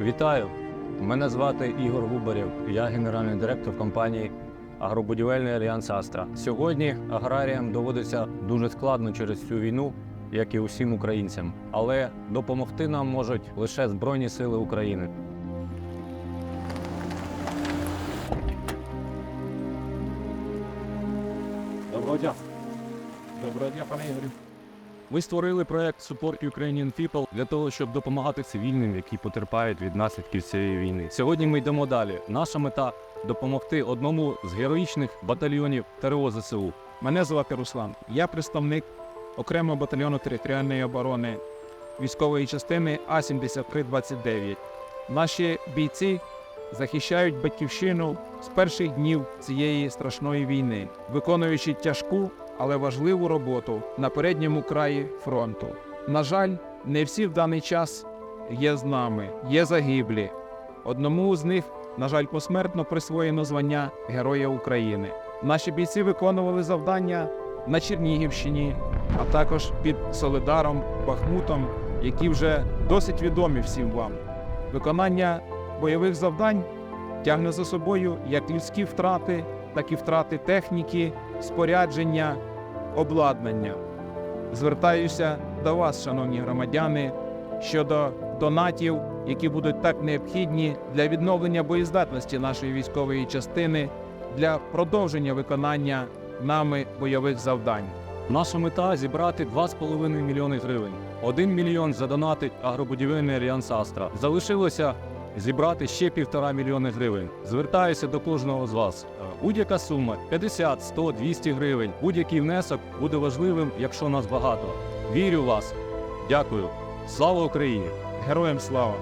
Вітаю! Мене звати Ігор Губарєв. Я генеральний директор компанії Агробудівельний Альянс Астра. Сьогодні аграріям доводиться дуже складно через цю війну, як і усім українцям. Але допомогти нам можуть лише Збройні Сили України. Доброго дня. Доброго дня, пане Ігорю. Ми створили проект Support Ukrainian People для того, щоб допомагати цивільним, які потерпають від наслідків цієї війни. Сьогодні ми йдемо далі. Наша мета допомогти одному з героїчних батальйонів ТРО ЗСУ. Мене звати Руслан. Я представник окремого батальйону територіальної оборони військової частини А-7329. Наші бійці захищають батьківщину з перших днів цієї страшної війни, виконуючи тяжку, але важливу роботу на передньому краї фронту. На жаль, не всі в даний час є з нами, є загиблі. Одному з них, на жаль, посмертно присвоєно звання Героя України. Наші бійці виконували завдання на Чернігівщині, а також під Солидаром, Бахмутом, які вже досить відомі всім вам. Виконання бойових завдань тягне за собою як людські втрати, так і втрати техніки, спорядження, обладнання. Звертаюся до вас, шановні громадяни, щодо донатів, які будуть так необхідні для відновлення боєздатності нашої військової частини, для продовження виконання нами бойових завдань. Наша мета зібрати 2,5 мільйони гривень. 1 мільйон задонатить агробудівельний альянс Астра. Залишилося зібрати ще півтора мільйони гривень. Звертаюся до кожного з вас. Е, Будь-яка сума 50, 100, 200 гривень. Будь-який внесок буде важливим, якщо нас багато. Вірю в вас. Дякую. Слава Україні! Героям слава!